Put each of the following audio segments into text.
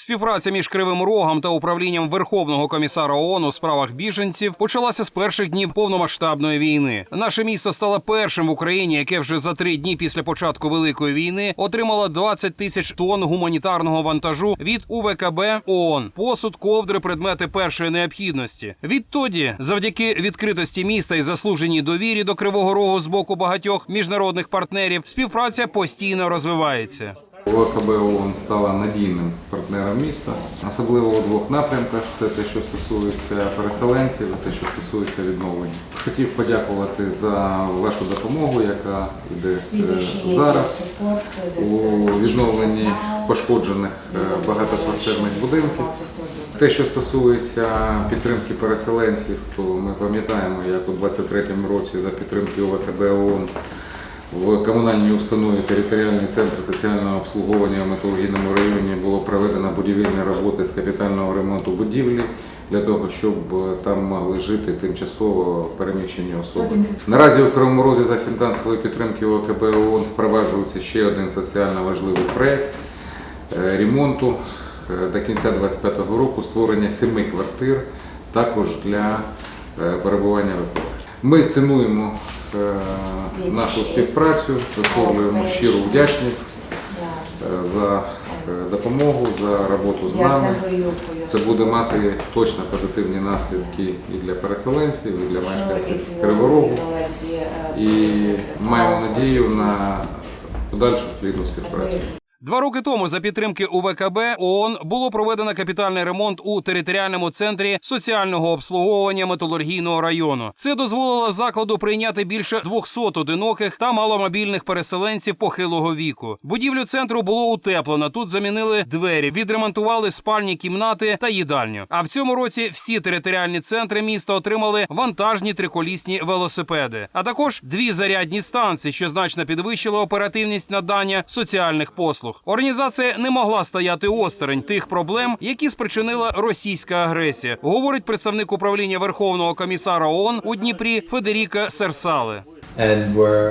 Співпраця між Кривим Рогом та управлінням Верховного комісара ООН у справах біженців почалася з перших днів повномасштабної війни. Наше місто стало першим в Україні, яке вже за три дні після початку великої війни отримало 20 тисяч тонн гуманітарного вантажу від УВКБ ООН. посуд, ковдри, предмети першої необхідності. Відтоді, завдяки відкритості міста і заслуженій довірі до Кривого Рогу з боку багатьох міжнародних партнерів, співпраця постійно розвивається. ОКБ ООН стала надійним партнером міста, особливо у двох напрямках: це те, що стосується переселенців, те, що стосується відновлення. Хотів подякувати за вашу допомогу, яка йде е, зараз у відновленні пошкоджених е, багатоквартирних будинків. Те, що стосується підтримки переселенців, то ми пам'ятаємо, як у 23-му році за підтримки ОВКБ ООН в комунальній установі територіальний центр соціального обслуговування в металургійному районі було проведено будівельні роботи з капітального ремонту будівлі для того, щоб е, там могли жити тимчасово переміщені особи. Наразі у Кривому Розі за фінансової підтримки ОКБ ООН впроваджується ще один соціально важливий проєкт е, ремонту е, до кінця 2025 року створення семи квартир також для перебування ВПО. Ми цінуємо нашу співпрацю, висловлюємо щиру вдячність е, за е, допомогу, за роботу з нами. Це буде мати точно позитивні наслідки і для переселенців, і для мешканців Криворогу. І маємо надію на подальшу плідну співпрацю. Два роки тому за підтримки УВКБ ООН було проведено капітальний ремонт у територіальному центрі соціального обслуговування металургійного району. Це дозволило закладу прийняти більше 200 одиноких та маломобільних переселенців похилого віку. Будівлю центру було утеплено. Тут замінили двері, відремонтували спальні кімнати та їдальню. А в цьому році всі територіальні центри міста отримали вантажні триколісні велосипеди, а також дві зарядні станції, що значно підвищило оперативність надання соціальних послуг. Організація не могла стояти осторонь тих проблем, які спричинила російська агресія, говорить представник управління Верховного комісара ООН у Дніпрі Федеріка Серсале.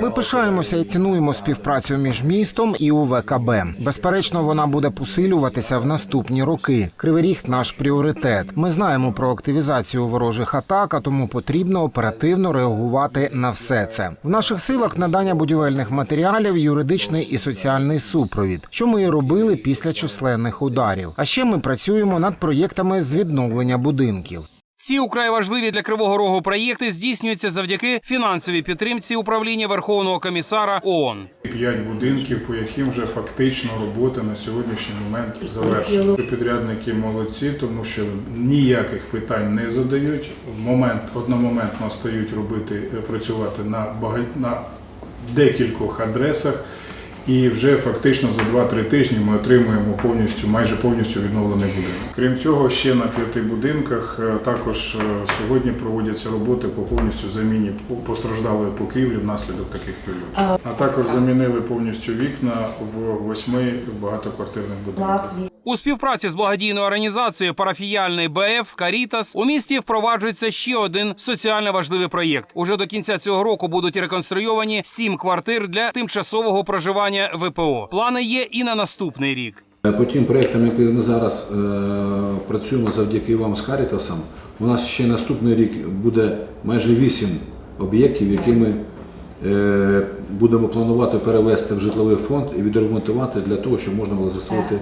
Ми пишаємося і цінуємо співпрацю між містом і УВКБ. Безперечно, вона буде посилюватися в наступні роки. Кривий Ріг – наш пріоритет. Ми знаємо про активізацію ворожих атак, а тому потрібно оперативно реагувати на все це. В наших силах надання будівельних матеріалів, юридичний і соціальний супровід, що ми і робили після численних ударів. А ще ми працюємо над проєктами з відновлення будинків. Ці украй важливі для Кривого Рогу проєкти здійснюються завдяки фінансовій підтримці управління Верховного комісара ООН. П'ять будинків, по яким вже фактично робота на сьогоднішній момент завершена. Підрядники молодці, тому що ніяких питань не задають. Момент одномоментно стають робити, е, працювати на бага... на декількох адресах. І вже фактично за 2-3 тижні ми отримуємо повністю, майже повністю відновлений будинок. Крім цього, ще на п'яти будинках е, також е, сьогодні проводяться роботи по повністю заміні постраждалої покрівлі внаслідок таких прильотів. А також замінили повністю вікна в восьми багатоквартирних будинках. У співпраці з благодійною організацією парафіяльний БФ Карітас у місті впроваджується ще один соціально важливий проєкт. Уже до кінця цього року будуть реконструйовані сім квартир для тимчасового проживання ВПО. Плани є і на наступний рік. По тим проєктам, які ми зараз е, працюємо завдяки вам з Харітасом, у нас ще наступний рік буде майже вісім об'єктів, які ми е, будемо планувати перевести в житловий фонд і відремонтувати для того, щоб можна було заселити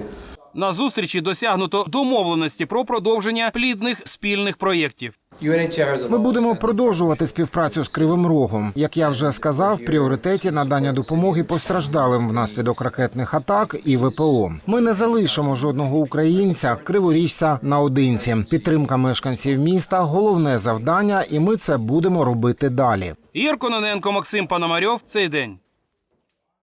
На зустрічі досягнуто домовленості про продовження плідних спільних проєктів. Ми будемо продовжувати співпрацю з Кривим Рогом. Як я вже сказав, в пріоритеті надання допомоги постраждалим внаслідок ракетних атак і ВПО. Ми не залишимо жодного українця, криворіжця наодинці. Підтримка мешканців міста головне завдання, і ми це будемо робити далі. Ігор Кононенко, Максим Пономарьов. Цей день.